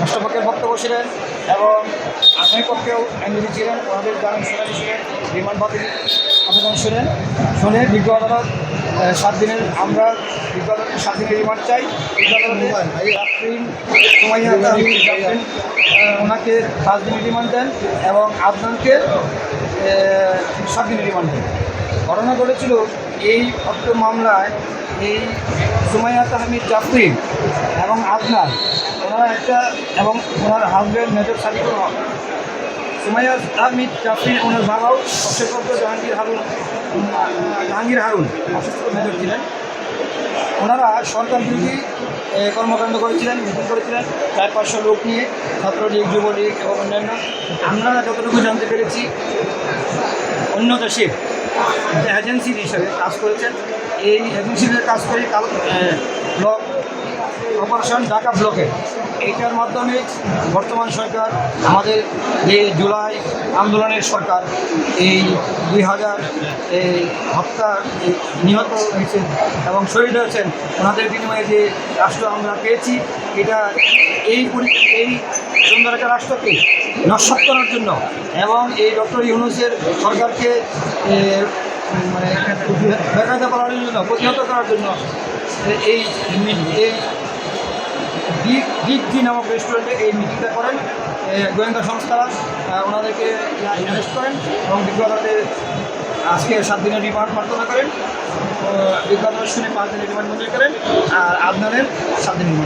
রাষ্ট্রপক্ষের বক্তব্য ছিলেন এবং আসামি পক্ষেও আইনজীবী ছিলেন ওনাদের জামিন শুনানি ছিলেন রিমান্ড বাতিল আবেদন শুনেন। শুনে বিজ্ঞ আদালত সাত দিনের আমরা বিজ্ঞ আদালতের সাত দিনের রিমান্ড চাই? বিজ্ঞ আদালতে ওনাকে পাঁচ দিনের রিমান্ড দেন এবং আদনানকে সাত দিনের রিমান্ড দেন। ঘটনা ঘটেছিল এই অর্থ মামলায় এই সুমাইয়া তাহমিদ জাফরিন এবং আদনান ওনারা একটা এবং ওনার হাজব্যান্ড মেজর সাদিকুল হক সুমাইয়া আহমিদ জাফরিন, ওনার বাবাও অবসরপ্রাপ্ত জাহাঙ্গীর হারুন জাহাঙ্গীর হারুন অসুস্থ মেজর ছিলেন। ওনারা সরকার বিরোধী কর্মকাণ্ড করেছিলেন মিটিং করেছিলেন, চার পাঁচশো লোক নিয়ে ছাত্রলীগ যুবলীগ এবং অন্যান্য। আমরা যতটুকু জানতে পেরেছি, অন্য দেশে এজেন্সি হিসাবে কাজ করেছেন। এই এজেন্সিতে কাজ করে কাল ব্লক অপারেশন ঢাকা ব্লকে এইটার মাধ্যমে বর্তমান সরকার, আমাদের যে জুলাই আন্দোলনের সরকার, এই দুই হাজার, এই হত্যা নিহত হয়েছেন এবং শহীদ হয়েছেন, ওনাদের বিনিময়ে যে রাষ্ট্র আমরা পেয়েছি, এটা এই এই সুন্দর একটা রাষ্ট্রকে নস্বাত করার জন্য এবং এই ডক্টর ইউনুসের সরকারকে মানে বেকায়দা করার জন্য, প্রতিহত করার জন্য এই এই জি নামক রেস্টুরেন্টে এই মিটিংটা করেন। গোয়েন্দা সংস্থারা ওনাদেরকে অ্যারেস্ট করেন এবং বিজ্ঞ আজকে সাত দিনের রিমান্ড প্রার্থনা করেন। বিজ্ঞ শুনে পাঁচ দিনের রিমান্ড মঞ্জুর করেন। আর আদনানের সাত দিনের